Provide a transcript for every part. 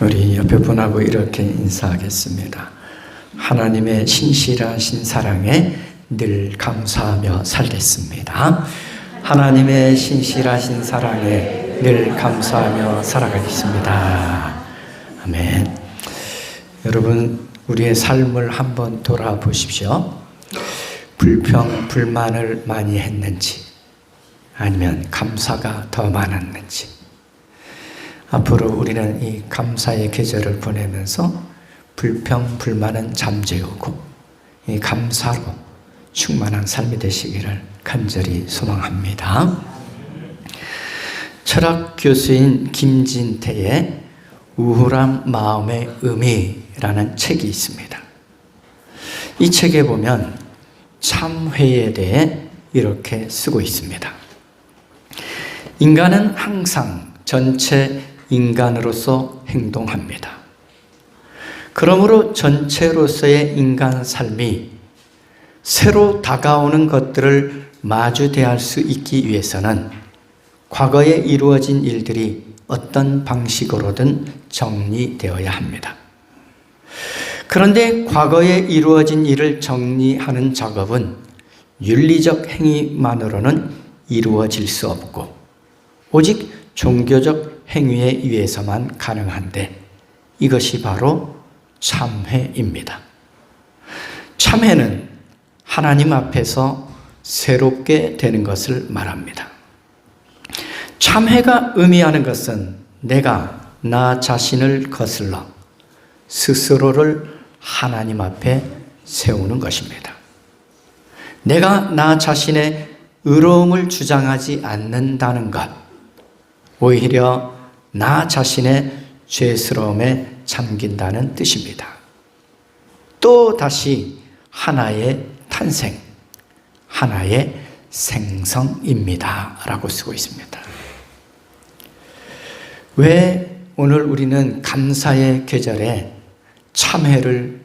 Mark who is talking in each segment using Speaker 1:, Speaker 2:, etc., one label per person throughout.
Speaker 1: 우리 옆에 분하고 이렇게 인사하겠습니다. 하나님의 신실하신 사랑에 늘 감사하며 살겠습니다. 하나님의 신실하신 사랑에 늘 감사하며 살아가겠습니다. 아멘. 여러분, 우리의 삶을 한번 돌아보십시오. 불평, 불만을 많이 했는지, 아니면 감사가 더 많았는지, 앞으로 우리는 이 감사의 계절을 보내면서 불평, 불만은 잠재우고 이 감사로 충만한 삶이 되시기를 간절히 소망합니다. 철학 교수인 김진태의 우울한 마음의 의미라는 책이 있습니다. 이 책에 보면 참회에 대해 이렇게 쓰고 있습니다. 인간은 항상 전체 인간으로서 행동합니다. 그러므로 전체로서의 인간 삶이 새로 다가오는 것들을 마주 대할 수 있기 위해서는 과거에 이루어진 일들이 어떤 방식으로든 정리되어야 합니다. 그런데 과거에 이루어진 일을 정리하는 작업은 윤리적 행위만으로는 이루어질 수 없고 오직 종교적 행위에 의해서만 가능한데 이것이 바로 참회입니다. 참회는 하나님 앞에서 새롭게 되는 것을 말합니다. 참회가 의미하는 것은 내가 나 자신을 거슬러 스스로를 하나님 앞에 세우는 것입니다. 내가 나 자신의 의로움을 주장하지 않는다는 것, 오히려 나 자신의 죄스러움에 잠긴다는 뜻입니다. 또 다시 하나의 탄생, 하나의 생성입니다. 라고 쓰고 있습니다. 왜 오늘 우리는 감사의 계절에 참회를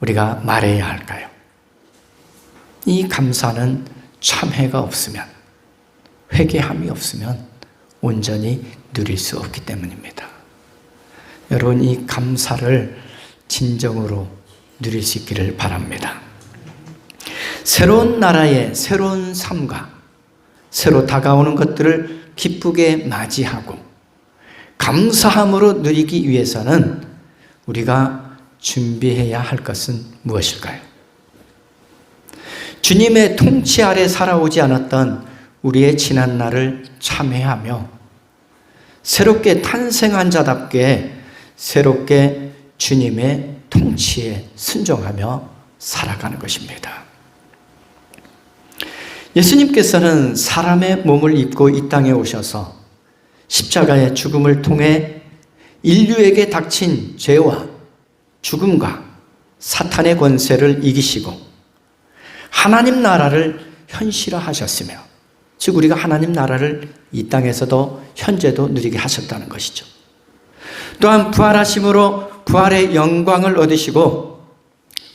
Speaker 1: 우리가 말해야 할까요? 이 감사는 참회가 없으면, 회개함이 없으면 온전히 누릴 수 없기 때문입니다. 여러분, 이 감사를 진정으로 누릴 수 있기를 바랍니다. 새로운 나라의 새로운 삶과 새로 다가오는 것들을 기쁘게 맞이하고 감사함으로 누리기 위해서는 우리가 준비해야 할 것은 무엇일까요? 주님의 통치 아래 살아오지 않았던 우리의 지난 날을 참회하며 새롭게 탄생한 자답게 새롭게 주님의 통치에 순종하며 살아가는 것입니다. 예수님께서는 사람의 몸을 입고 이 땅에 오셔서 십자가의 죽음을 통해 인류에게 닥친 죄와 죽음과 사탄의 권세를 이기시고 하나님 나라를 현실화하셨으며 즉 우리가 하나님 나라를 이 땅에서도 현재도 누리게 하셨다는 것이죠. 또한 부활하심으로 부활의 영광을 얻으시고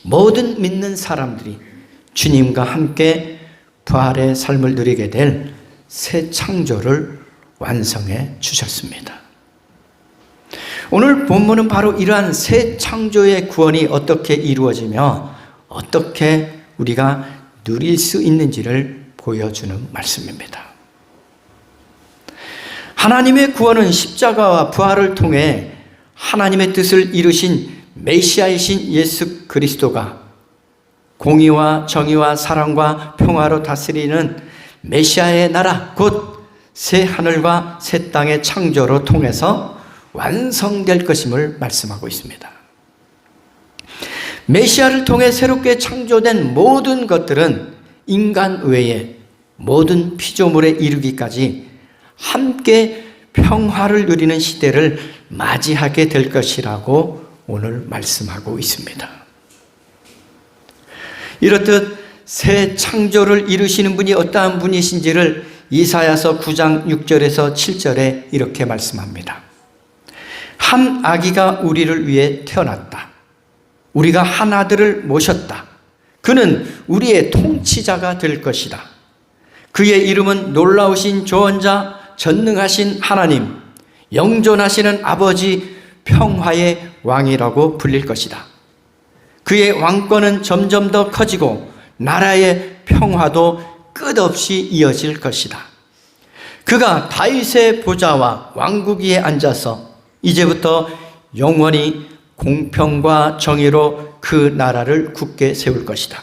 Speaker 1: 모든 믿는 사람들이 주님과 함께 부활의 삶을 누리게 될 새 창조를 완성해 주셨습니다. 오늘 본문은 바로 이러한 새 창조의 구원이 어떻게 이루어지며 어떻게 우리가 누릴 수 있는지를 보여주는 말씀입니다. 하나님의 구원은 십자가와 부활을 통해 하나님의 뜻을 이루신 메시아이신 예수 그리스도가 공의와 정의와 사랑과 평화로 다스리는 메시아의 나라 곧 새 하늘과 새 땅의 창조로 통해서 완성될 것임을 말씀하고 있습니다. 메시아를 통해 새롭게 창조된 모든 것들은 인간 외에 모든 피조물에 이르기까지 함께 평화를 누리는 시대를 맞이하게 될 것이라고 오늘 말씀하고 있습니다. 이렇듯 새 창조를 이루시는 분이 어떠한 분이신지를 이사야서 9장 6절에서 7절에 이렇게 말씀합니다. 한 아기가 우리를 위해 태어났다. 우리가 한 아들을 모셨다. 그는 우리의 통치자가 될 것이다. 그의 이름은 놀라우신 조언자, 전능하신 하나님, 영존하시는 아버지, 평화의 왕이라고 불릴 것이다. 그의 왕권은 점점 더 커지고 나라의 평화도 끝없이 이어질 것이다. 그가 다윗의 보좌와 왕국 위에 앉아서 이제부터 영원히 공평과 정의로 그 나라를 굳게 세울 것이다.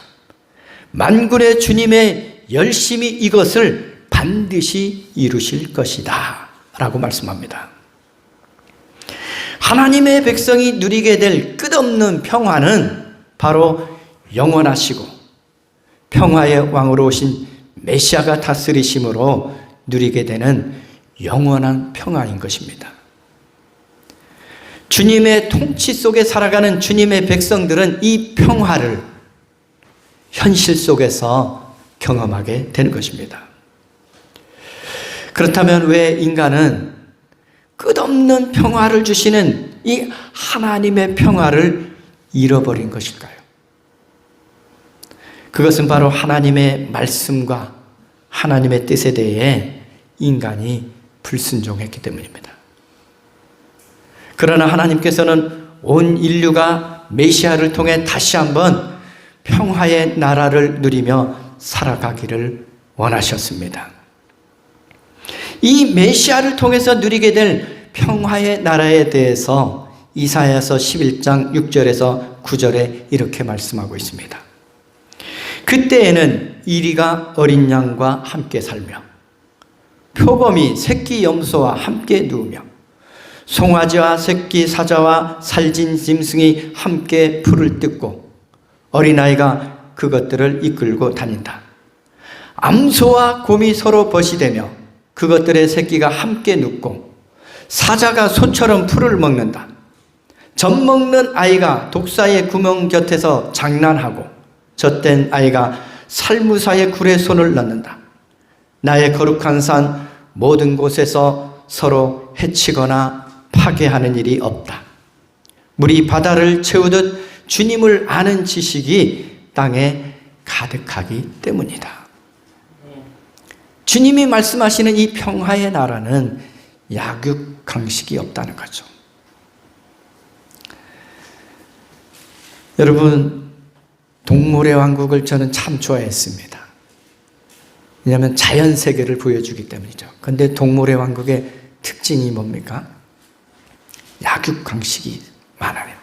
Speaker 1: 만군의 주님의 열심히 이것을 반드시 이루실 것이다. 라고 말씀합니다. 하나님의 백성이 누리게 될 끝없는 평화는 바로 영원하시고 평화의 왕으로 오신 메시아가 다스리심으로 누리게 되는 영원한 평화인 것입니다. 주님의 통치 속에 살아가는 주님의 백성들은 이 평화를 현실 속에서 경험하게 되는 것입니다. 그렇다면 왜 인간은 끝없는 평화를 주시는 이 하나님의 평화를 잃어버린 것일까요? 그것은 바로 하나님의 말씀과 하나님의 뜻에 대해 인간이 불순종했기 때문입니다. 그러나 하나님께서는 온 인류가 메시아를 통해 다시 한번 평화의 나라를 누리며 살아가기를 원하셨습니다. 이 메시아를 통해서 누리게 될 평화의 나라에 대해서 이사야서 11장 6절에서 9절에 이렇게 말씀하고 있습니다. 그때에는 이리가 어린 양과 함께 살며 표범이 새끼 염소와 함께 누우며 송아지와 새끼 사자와 살진 짐승이 함께 풀을 뜯고 어린아이가 그것들을 이끌고 다닌다. 암소와 곰이 서로 벗이 되며 그것들의 새끼가 함께 눕고 사자가 소처럼 풀을 먹는다. 젖 먹는 아이가 독사의 구멍 곁에서 장난하고 젖된 아이가 살무사의 굴에 손을 넣는다. 나의 거룩한 산 모든 곳에서 서로 해치거나 파괴하는 일이 없다. 물이 바다를 채우듯 주님을 아는 지식이 땅에 가득하기 때문이다. 주님이 말씀하시는 이 평화의 나라는 약육 강식이 없다는 거죠. 여러분, 동물의 왕국을 저는 참 좋아했습니다. 왜냐하면 자연 세계를 보여주기 때문이죠. 근데 동물의 왕국의 특징이 뭡니까? 약육 강식이 많아요.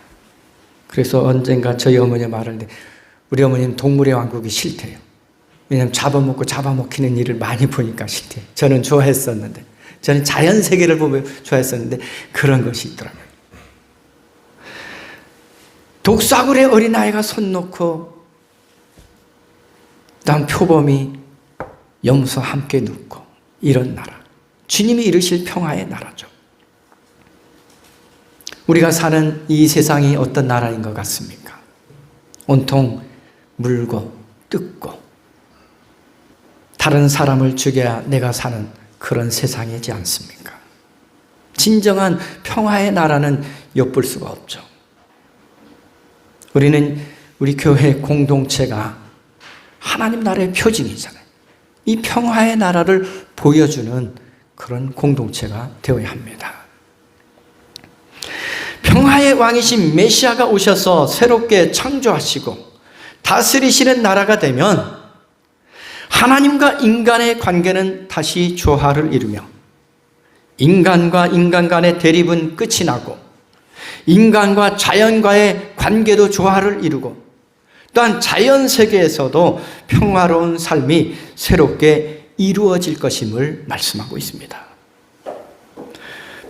Speaker 1: 그래서 언젠가 저희 어머니 말하는데 우리 어머니는 동물의 왕국이 싫대요. 왜냐하면 잡아먹고 잡아먹히는 일을 많이 보니까 싫대요. 저는 좋아했었는데 저는 자연 세계를 보며 좋아했었는데 그런 것이 있더라고요. 독사굴에 어린아이가 손 놓고 다음 표범이 염소 함께 눕고 이런 나라. 주님이 이루실 평화의 나라죠. 우리가 사는 이 세상이 어떤 나라인 것 같습니까? 온통 물고 뜯고 다른 사람을 죽여야 내가 사는 그런 세상이지 않습니까? 진정한 평화의 나라는 엿볼 수가 없죠. 우리는 우리 교회 공동체가 하나님 나라의 표징이잖아요. 이 평화의 나라를 보여주는 그런 공동체가 되어야 합니다. 평화의 왕이신 메시아가 오셔서 새롭게 창조하시고 다스리시는 나라가 되면 하나님과 인간의 관계는 다시 조화를 이루며 인간과 인간 간의 대립은 끝이 나고 인간과 자연과의 관계도 조화를 이루고 또한 자연 세계에서도 평화로운 삶이 새롭게 이루어질 것임을 말씀하고 있습니다.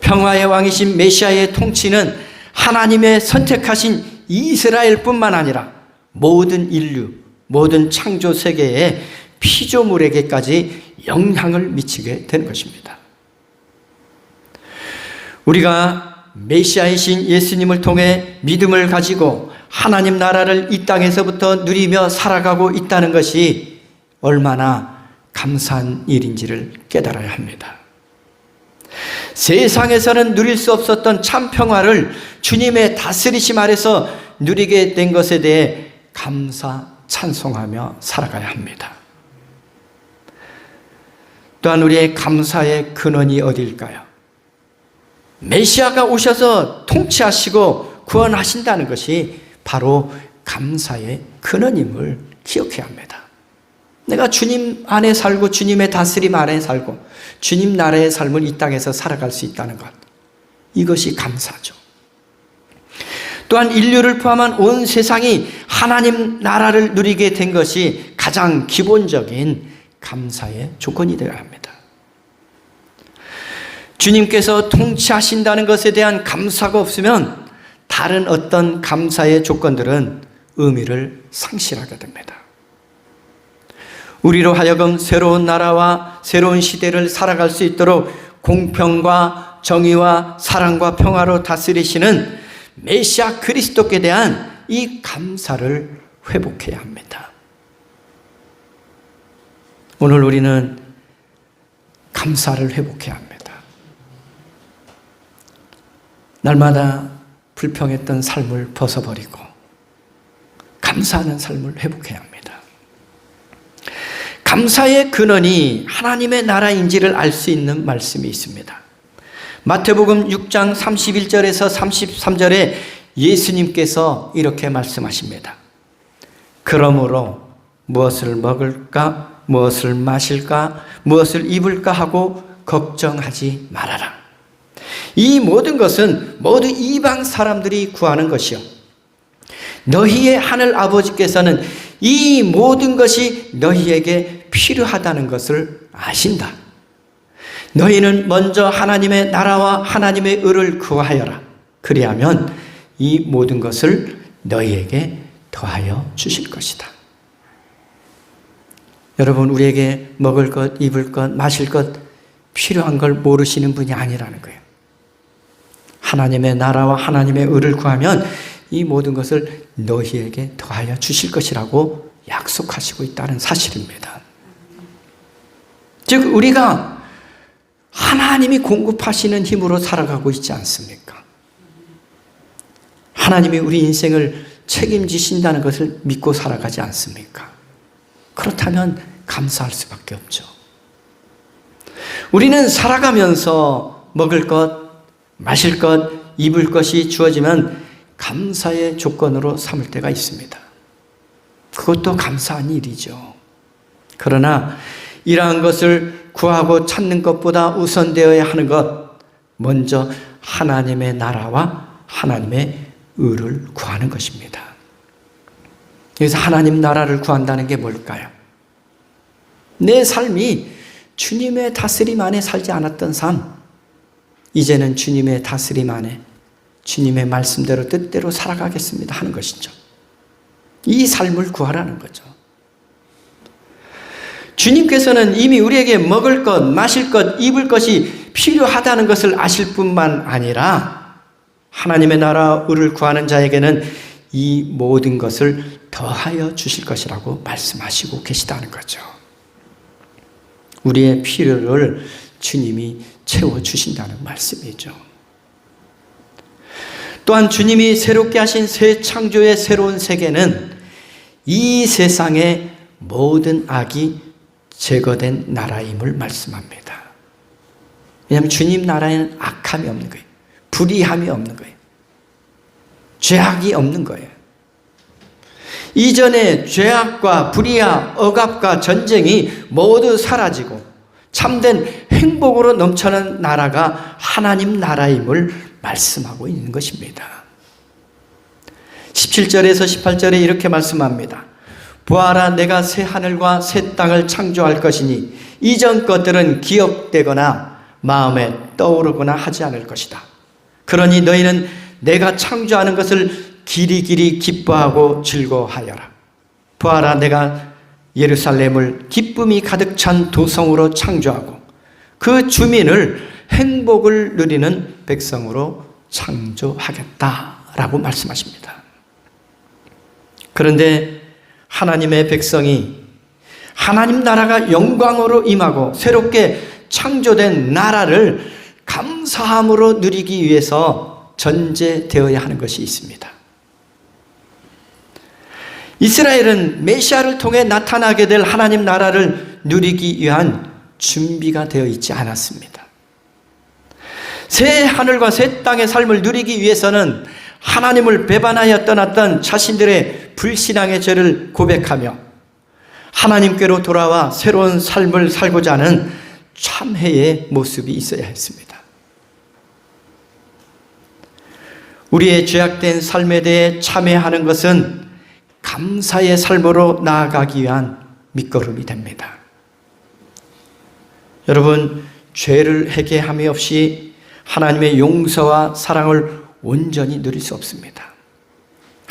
Speaker 1: 평화의 왕이신 메시아의 통치는 하나님의 선택하신 이스라엘뿐만 아니라 모든 인류, 모든 창조 세계의 피조물에게까지 영향을 미치게 된 것입니다. 우리가 메시아이신 예수님을 통해 믿음을 가지고 하나님 나라를 이 땅에서부터 누리며 살아가고 있다는 것이 얼마나 감사한 일인지를 깨달아야 합니다. 세상에서는 누릴 수 없었던 참 평화를 주님의 다스리심 아래서 누리게 된 것에 대해 감사, 찬송하며 살아가야 합니다. 또한 우리의 감사의 근원이 어딜까요? 메시아가 오셔서 통치하시고 구원하신다는 것이 바로 감사의 근원임을 기억해야 합니다. 내가 주님 안에 살고 주님의 다스림 안에 살고 주님 나라의 삶을 이 땅에서 살아갈 수 있다는 것. 이것이 감사죠. 또한 인류를 포함한 온 세상이 하나님 나라를 누리게 된 것이 가장 기본적인 감사의 조건이 되어야 합니다. 주님께서 통치하신다는 것에 대한 감사가 없으면 다른 어떤 감사의 조건들은 의미를 상실하게 됩니다. 우리로 하여금 새로운 나라와 새로운 시대를 살아갈 수 있도록 공평과 정의와 사랑과 평화로 다스리시는 메시아 그리스도께 대한 이 감사를 회복해야 합니다. 오늘 우리는 감사를 회복해야 합니다. 날마다 불평했던 삶을 벗어버리고 감사하는 삶을 회복해야 합니다. 감사의 근원이 하나님의 나라인지를 알 수 있는 말씀이 있습니다. 마태복음 6장 31절에서 33절에 예수님께서 이렇게 말씀하십니다. 그러므로 무엇을 먹을까, 무엇을 마실까, 무엇을 입을까 하고 걱정하지 말아라. 이 모든 것은 모두 이방 사람들이 구하는 것이요. 너희의 하늘 아버지께서는 이 모든 것이 너희에게 필요하다는 것을 아신다. 너희는 먼저 하나님의 나라와 하나님의 의를 구하여라. 그리하면 이 모든 것을 너희에게 더하여 주실 것이다. 여러분, 우리에게 먹을 것, 입을 것, 마실 것 필요한 걸 모르시는 분이 아니라는 거예요. 하나님의 나라와 하나님의 의를 구하면 이 모든 것을 너희에게 더하여 주실 것이라고 약속하시고 있다는 사실입니다. 즉, 우리가 하나님이 공급하시는 힘으로 살아가고 있지 않습니까? 하나님이 우리 인생을 책임지신다는 것을 믿고 살아가지 않습니까? 그렇다면 감사할 수밖에 없죠. 우리는 살아가면서 먹을 것, 마실 것, 입을 것이 주어지면 감사의 조건으로 삼을 때가 있습니다. 그것도 감사한 일이죠. 그러나 이러한 것을 구하고 찾는 것보다 우선되어야 하는 것, 먼저 하나님의 나라와 하나님의 의를 구하는 것입니다. 그래서 하나님 나라를 구한다는 게 뭘까요? 내 삶이 주님의 다스림 안에 살지 않았던 삶, 이제는 주님의 다스림 안에 주님의 말씀대로 뜻대로 살아가겠습니다 하는 것이죠. 이 삶을 구하라는 거죠. 주님께서는 이미 우리에게 먹을 것, 마실 것, 입을 것이 필요하다는 것을 아실 뿐만 아니라 하나님의 나라 의를 구하는 자에게는 이 모든 것을 더하여 주실 것이라고 말씀하시고 계시다는 거죠. 우리의 필요를 주님이 채워주신다는 말씀이죠. 또한 주님이 새롭게 하신 새 창조의 새로운 세계는 이 세상의 모든 악이 제거된 나라임을 말씀합니다. 왜냐하면 주님 나라에는 악함이 없는 거예요. 불의함이 없는 거예요. 죄악이 없는 거예요. 이전에 죄악과 불의와 억압과 전쟁이 모두 사라지고 참된 행복으로 넘쳐난 나라가 하나님 나라임을 말씀하고 있는 것입니다. 17절에서 18절에 이렇게 말씀합니다. 보아라 내가 새 하늘과 새 땅을 창조할 것이니 이전 것들은 기억되거나 마음에 떠오르거나 하지 않을 것이다. 그러니 너희는 내가 창조하는 것을 길이길이 기뻐하고 즐거워하여라. 보아라 내가 예루살렘을 기쁨이 가득 찬 도성으로 창조하고 그 주민을 행복을 누리는 백성으로 창조하겠다라고 말씀하십니다. 그런데 하나님의 백성이 하나님 나라가 영광으로 임하고 새롭게 창조된 나라를 감사함으로 누리기 위해서 전제되어야 하는 것이 있습니다. 이스라엘은 메시아를 통해 나타나게 될 하나님 나라를 누리기 위한 준비가 되어 있지 않았습니다. 새 하늘과 새 땅의 삶을 누리기 위해서는 하나님을 배반하여 떠났던 자신들의 불신앙의 죄를 고백하며 하나님께로 돌아와 새로운 삶을 살고자 하는 참회의 모습이 있어야 했습니다. 우리의 죄악된 삶에 대해 참회하는 것은 감사의 삶으로 나아가기 위한 밑거름이 됩니다. 여러분, 죄를 회개함이 없이 하나님의 용서와 사랑을 온전히 누릴 수 없습니다.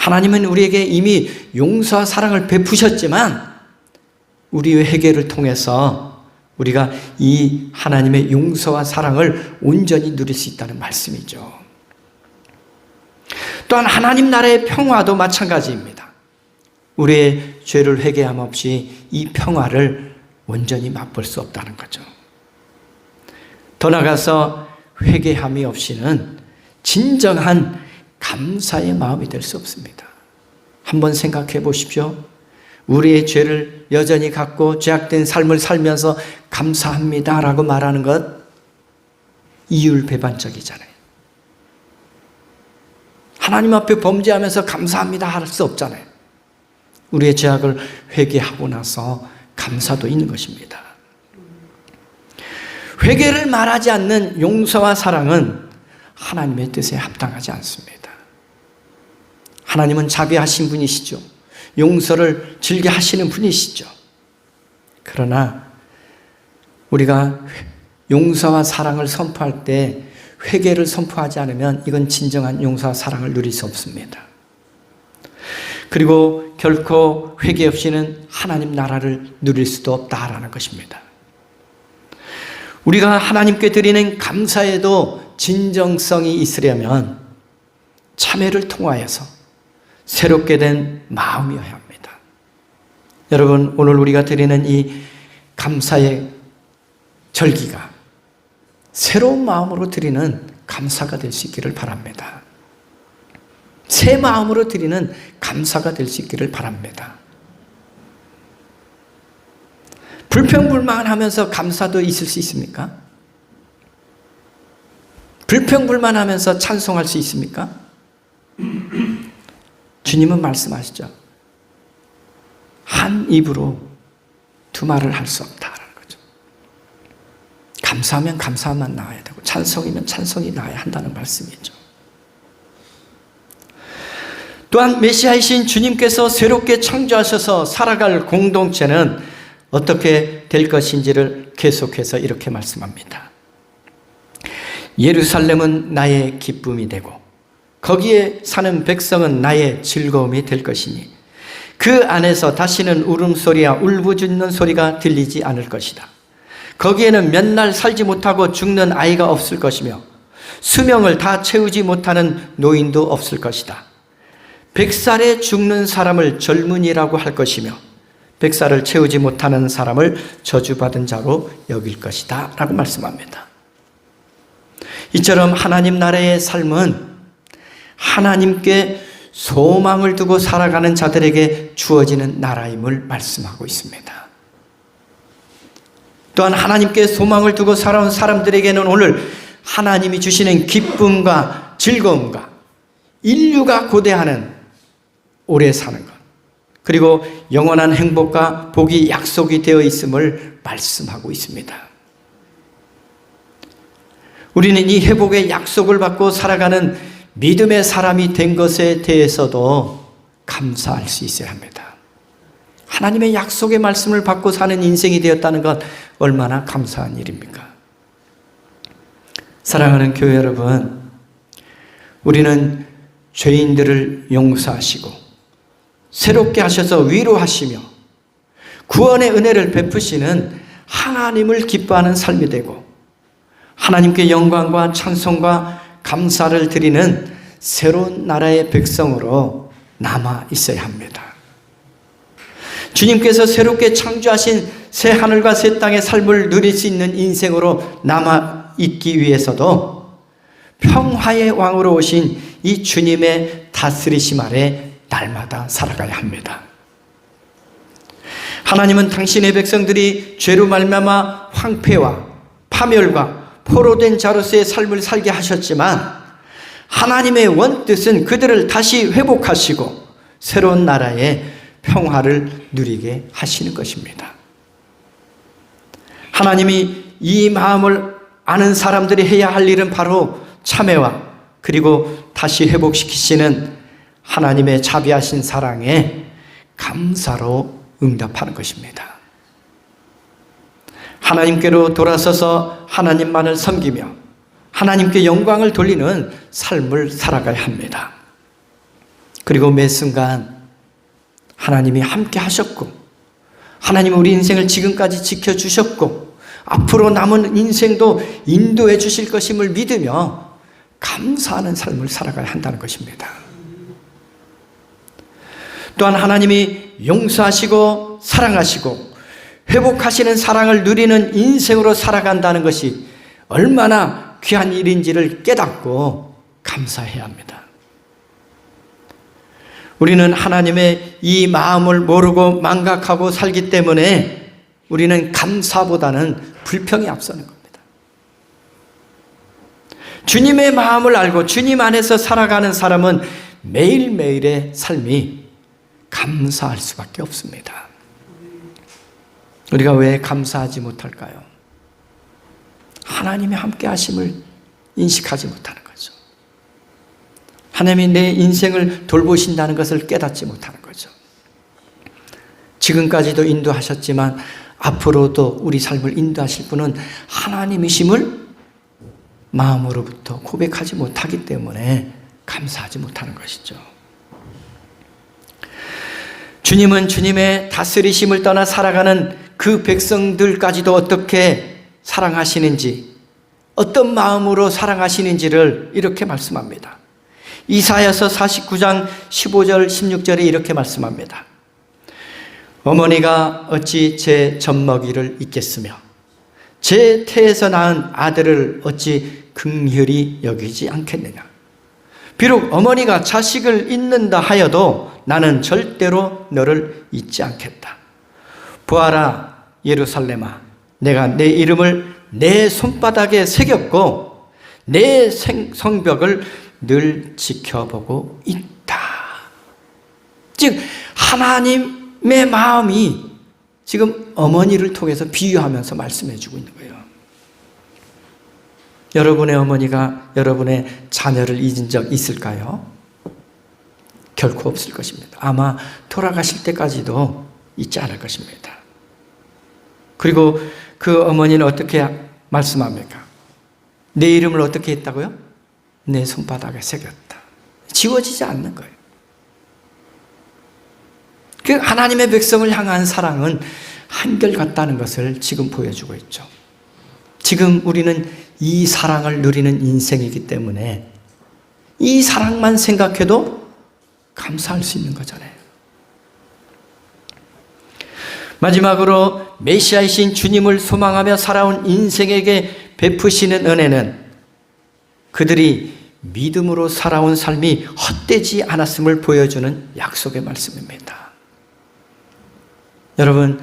Speaker 1: 하나님은 우리에게 이미 용서와 사랑을 베푸셨지만 우리의 회개를 통해서 우리가 이 하나님의 용서와 사랑을 온전히 누릴 수 있다는 말씀이죠. 또한 하나님 나라의 평화도 마찬가지입니다. 우리의 죄를 회개함 없이 이 평화를 온전히 맛볼 수 없다는 거죠. 더 나가서 회개함이 없이는 진정한 감사의 마음이 될 수 없습니다. 한번 생각해 보십시오. 우리의 죄를 여전히 갖고 죄악된 삶을 살면서 감사합니다 라고 말하는 것 이율배반적이잖아요. 하나님 앞에 범죄하면서 감사합니다 할 수 없잖아요. 우리의 죄악을 회개하고 나서 감사도 있는 것입니다. 회개를 말하지 않는 용서와 사랑은 하나님의 뜻에 합당하지 않습니다. 하나님은 자비하신 분이시죠. 용서를 즐겨 하시는 분이시죠. 그러나 우리가 용서와 사랑을 선포할 때 회개를 선포하지 않으면 이건 진정한 용서와 사랑을 누릴 수 없습니다. 그리고 결코 회개 없이는 하나님 나라를 누릴 수도 없다라는 것입니다. 우리가 하나님께 드리는 감사에도 진정성이 있으려면 참회를 통하여서 새롭게 된 마음이어야 합니다. 여러분, 오늘 우리가 드리는 이 감사의 절기가 새로운 마음으로 드리는 감사가 될 수 있기를 바랍니다. 새 마음으로 드리는 감사가 될 수 있기를 바랍니다. 불평불만하면서 감사도 있을 수 있습니까? 불평불만하면서 찬송할 수 있습니까? 주님은 말씀하시죠. 한 입으로 두 말을 할 수 없다라는 거죠. 감사하면 감사만 나와야 되고 찬송이면 찬송이 나와야 한다는 말씀이죠. 또한 메시아이신 주님께서 새롭게 창조하셔서 살아갈 공동체는 어떻게 될 것인지를 계속해서 이렇게 말씀합니다. 예루살렘은 나의 기쁨이 되고 거기에 사는 백성은 나의 즐거움이 될 것이니 그 안에서 다시는 울음소리와 울부짖는 소리가 들리지 않을 것이다. 거기에는 몇 날 살지 못하고 죽는 아이가 없을 것이며 수명을 다 채우지 못하는 노인도 없을 것이다. 백살에 죽는 사람을 젊은이라고 할 것이며 백살을 채우지 못하는 사람을 저주받은 자로 여길 것이다. 라고 말씀합니다. 이처럼 하나님 나라의 삶은 하나님께 소망을 두고 살아가는 자들에게 주어지는 나라임을 말씀하고 있습니다. 또한 하나님께 소망을 두고 살아온 사람들에게는 오늘 하나님이 주시는 기쁨과 즐거움과 인류가 고대하는 오래 사는 것, 그리고 영원한 행복과 복이 약속이 되어 있음을 말씀하고 있습니다. 우리는 이 회복의 약속을 받고 살아가는 믿음의 사람이 된 것에 대해서도 감사할 수 있어야 합니다. 하나님의 약속의 말씀을 받고 사는 인생이 되었다는 것 얼마나 감사한 일입니까? 사랑하는 교회 여러분, 우리는 죄인들을 용서하시고 새롭게 하셔서 위로하시며 구원의 은혜를 베푸시는 하나님을 기뻐하는 삶이 되고 하나님께 영광과 찬송과 감사를 드리는 새로운 나라의 백성으로 남아 있어야 합니다. 주님께서 새롭게 창조하신 새 하늘과 새 땅의 삶을 누릴 수 있는 인생으로 남아 있기 위해서도 평화의 왕으로 오신 이 주님의 다스리심 아래 날마다 살아가야 합니다. 하나님은 당신의 백성들이 죄로 말미암아 황폐와 파멸과 포로된 자로서의 삶을 살게 하셨지만 하나님의 원뜻은 그들을 다시 회복하시고 새로운 나라의 평화를 누리게 하시는 것입니다. 하나님이 이 마음을 아는 사람들이 해야 할 일은 바로 참회와 그리고 다시 회복시키시는 하나님의 자비하신 사랑에 감사로 응답하는 것입니다. 하나님께로 돌아서서 하나님만을 섬기며 하나님께 영광을 돌리는 삶을 살아가야 합니다. 그리고 매 순간 하나님이 함께 하셨고 하나님 우리 인생을 지금까지 지켜 주셨고 앞으로 남은 인생도 인도해 주실 것임을 믿으며 감사하는 삶을 살아가야 한다는 것입니다. 또한 하나님이 용서하시고 사랑하시고 회복하시는 사랑을 누리는 인생으로 살아간다는 것이 얼마나 귀한 일인지를 깨닫고 감사해야 합니다. 우리는 하나님의 이 마음을 모르고 망각하고 살기 때문에 우리는 감사보다는 불평이 앞서는 겁니다. 주님의 마음을 알고 주님 안에서 살아가는 사람은 매일매일의 삶이 감사할 수밖에 없습니다. 우리가 왜 감사하지 못할까요? 하나님의 함께 하심을 인식하지 못하는 거죠. 하나님이 내 인생을 돌보신다는 것을 깨닫지 못하는 거죠. 지금까지도 인도하셨지만 앞으로도 우리 삶을 인도하실 분은 하나님이심을 마음으로부터 고백하지 못하기 때문에 감사하지 못하는 것이죠. 주님은 주님의 다스리심을 떠나 살아가는 그 백성들까지도 어떻게 사랑하시는지, 어떤 마음으로 사랑하시는지를 이렇게 말씀합니다. 이사야서 49장 15절 16절에 이렇게 말씀합니다. 어머니가 어찌 제 젖먹이를 잊겠으며 제 태에서 낳은 아들을 어찌 긍휼히 여기지 않겠느냐. 비록 어머니가 자식을 잊는다 하여도 나는 절대로 너를 잊지 않겠다. 부하라 예루살렘아 내가 내 이름을 내 손바닥에 새겼고 내 성벽을 늘 지켜보고 있다. 즉 하나님의 마음이 지금 어머니를 통해서 비유하면서 말씀해 주고 있는 거예요. 여러분의 어머니가 여러분의 자녀를 잊은 적 있을까요? 결코 없을 것입니다. 아마 돌아가실 때까지도 잊지 않을 것입니다. 그리고 그 어머니는 어떻게 말씀합니까? 내 이름을 어떻게 했다고요? 내 손바닥에 새겼다. 지워지지 않는 거예요. 그 하나님의 백성을 향한 사랑은 한결같다는 것을 지금 보여주고 있죠. 지금 우리는 이 사랑을 누리는 인생이기 때문에 이 사랑만 생각해도 감사할 수 있는 거잖아요. 마지막으로 메시아이신 주님을 소망하며 살아온 인생에게 베푸시는 은혜는 그들이 믿음으로 살아온 삶이 헛되지 않았음을 보여주는 약속의 말씀입니다. 여러분,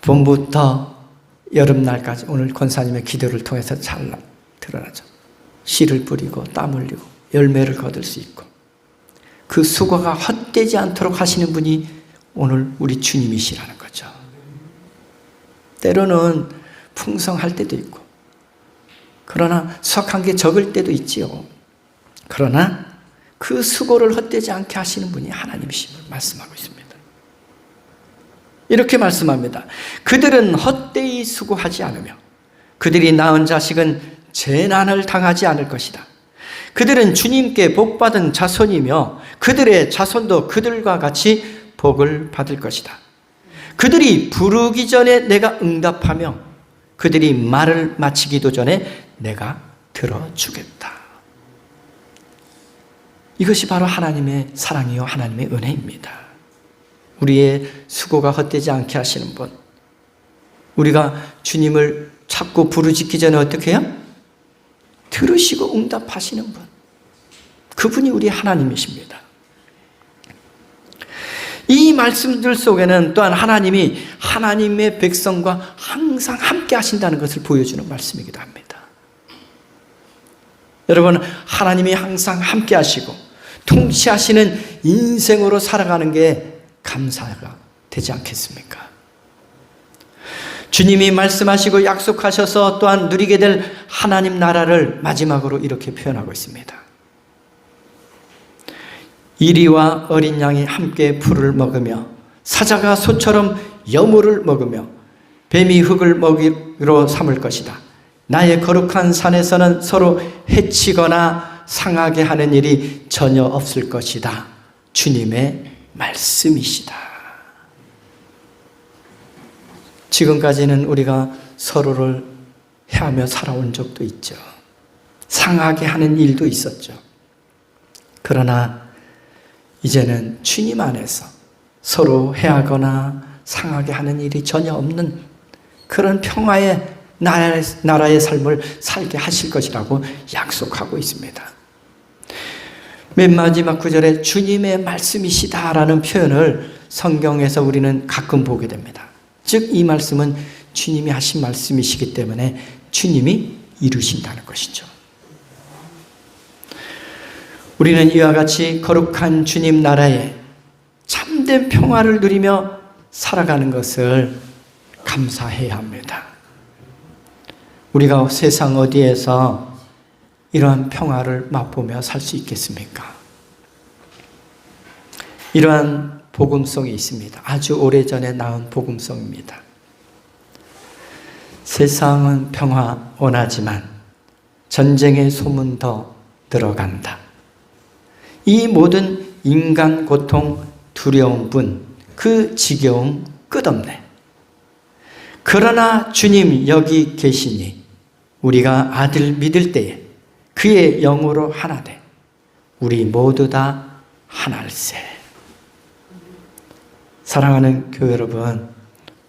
Speaker 1: 봄부터 여름날까지 오늘 권사님의 기도를 통해서 잘 드러나죠. 씨를 뿌리고 땀 흘리고 열매를 거둘 수 있고 그 수고가 헛되지 않도록 하시는 분이 오늘 우리 주님이시라는 거죠. 때로는 풍성할 때도 있고, 그러나 수확한 게 적을 때도 있지요. 그러나 그 수고를 헛되지 않게 하시는 분이 하나님이심을 말씀하고 있습니다. 이렇게 말씀합니다. 그들은 헛되이 수고하지 않으며 그들이 낳은 자식은 재난을 당하지 않을 것이다. 그들은 주님께 복받은 자손이며 그들의 자손도 그들과 같이 복을 받을 것이다. 그들이 부르기 전에 내가 응답하며 그들이 말을 마치기도 전에 내가 들어주겠다. 이것이 바로 하나님의 사랑이요 하나님의 은혜입니다. 우리의 수고가 헛되지 않게 하시는 분. 우리가 주님을 찾고 부르짖기 전에 어떻게 해요? 들으시고 응답하시는 분. 그분이 우리 하나님이십니다. 이 말씀들 속에는 또한 하나님이 하나님의 백성과 항상 함께 하신다는 것을 보여주는 말씀이기도 합니다. 여러분, 하나님이 항상 함께 하시고 통치하시는 인생으로 살아가는 게 감사가 되지 않겠습니까? 주님이 말씀하시고 약속하셔서 또한 누리게 될 하나님 나라를 마지막으로 이렇게 표현하고 있습니다. 이리와 어린 양이 함께 풀을 먹으며 사자가 소처럼 여물을 먹으며 뱀이 흙을 먹이로 삼을 것이다. 나의 거룩한 산에서는 서로 해치거나 상하게 하는 일이 전혀 없을 것이다. 주님의 말씀이시다. 지금까지는 우리가 서로를 해하며 살아온 적도 있죠. 상하게 하는 일도 있었죠. 그러나 이제는 주님 안에서 서로 해하거나 상하게 하는 일이 전혀 없는 그런 평화의 나라의, 삶을 살게 하실 것이라고 약속하고 있습니다. 맨 마지막 구절에 주님의 말씀이시다라는 표현을 성경에서 우리는 가끔 보게 됩니다. 즉, 이 말씀은 주님이 하신 말씀이시기 때문에 주님이 이루신다는 것이죠. 우리는 이와 같이 거룩한 주님 나라에 참된 평화를 누리며 살아가는 것을 감사해야 합니다. 우리가 세상 어디에서 이러한 평화를 맛보며 살 수 있겠습니까? 이러한 복음성이 있습니다. 아주 오래전에 나온 복음성입니다. 세상은 평화 원하지만 전쟁의 소문 더 들어간다. 이 모든 인간 고통, 두려움 분, 그 지겨움 끝없네. 그러나 주님 여기 계시니 우리가 아들 믿을 때에 그의 영으로 하나 돼. 우리 모두 다 하나일세. 사랑하는 교회 여러분,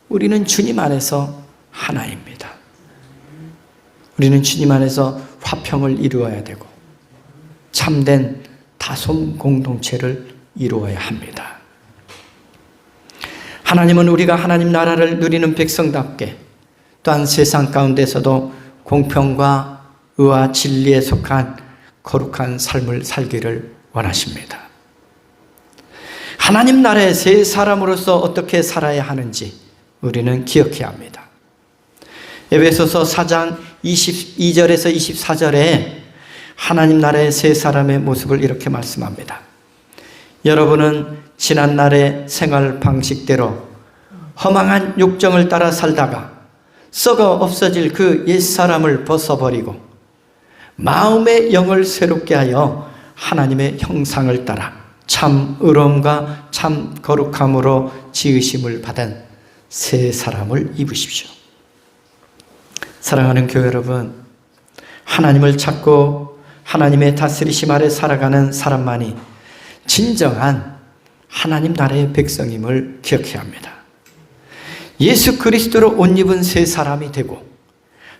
Speaker 1: 우리는 주님 안에서 하나입니다. 우리는 주님 안에서 화평을 이루어야 되고 참된 다솜 공동체를 이루어야 합니다. 하나님은 우리가 하나님 나라를 누리는 백성답게 또한 세상 가운데서도 공평과 의와 진리에 속한 거룩한 삶을 살기를 원하십니다. 하나님 나라의 새 사람으로서 어떻게 살아야 하는지 우리는 기억해야 합니다. 에베소서 4장 22절에서 24절에 하나님 나라의 새 사람의 모습을 이렇게 말씀합니다. 여러분은 지난 날의 생활 방식대로 허망한 욕정을 따라 살다가 썩어 없어질 그 옛사람을 벗어버리고 마음의 영을 새롭게 하여 하나님의 형상을 따라 참 의로움과 참 거룩함으로 지으심을 받은 새 사람을 입으십시오. 사랑하는 교회 여러분, 하나님을 찾고 하나님의 다스리심 아래 살아가는 사람만이 진정한 하나님 나라의 백성임을 기억해야 합니다. 예수 그리스도로 옷 입은 새 사람이 되고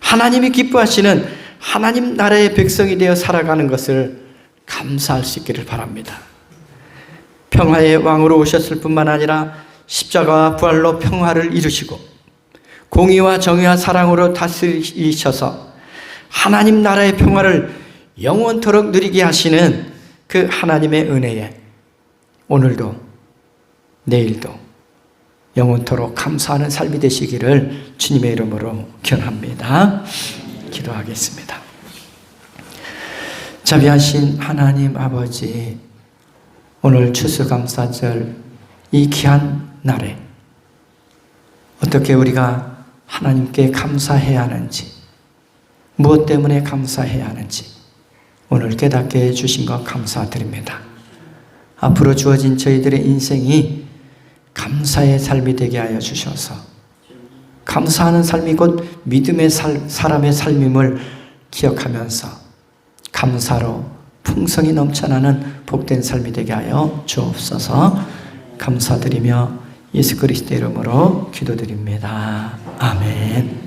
Speaker 1: 하나님이 기뻐하시는 하나님 나라의 백성이 되어 살아가는 것을 감사할 수 있기를 바랍니다. 평화의 왕으로 오셨을 뿐만 아니라 십자가와 부활로 평화를 이루시고 공의와 정의와 사랑으로 다스리셔서 하나님 나라의 평화를 영원토록 누리게 하시는 그 하나님의 은혜에 오늘도 내일도 영원토록 감사하는 삶이 되시기를 주님의 이름으로 기원합니다. 기도하겠습니다. 자비하신 하나님 아버지, 오늘 추수감사절 이 귀한 날에 어떻게 우리가 하나님께 감사해야 하는지, 무엇 때문에 감사해야 하는지, 오늘 깨닫게 해주신 것 감사드립니다. 앞으로 주어진 저희들의 인생이 감사의 삶이 되게 하여 주셔서 감사하는 삶이 곧 믿음의 살, 사람의 삶임을 기억하면서 감사로 풍성이 넘쳐나는 복된 삶이 되게 하여 주옵소서 감사드리며 예수 그리스도 이름으로 기도드립니다. 아멘.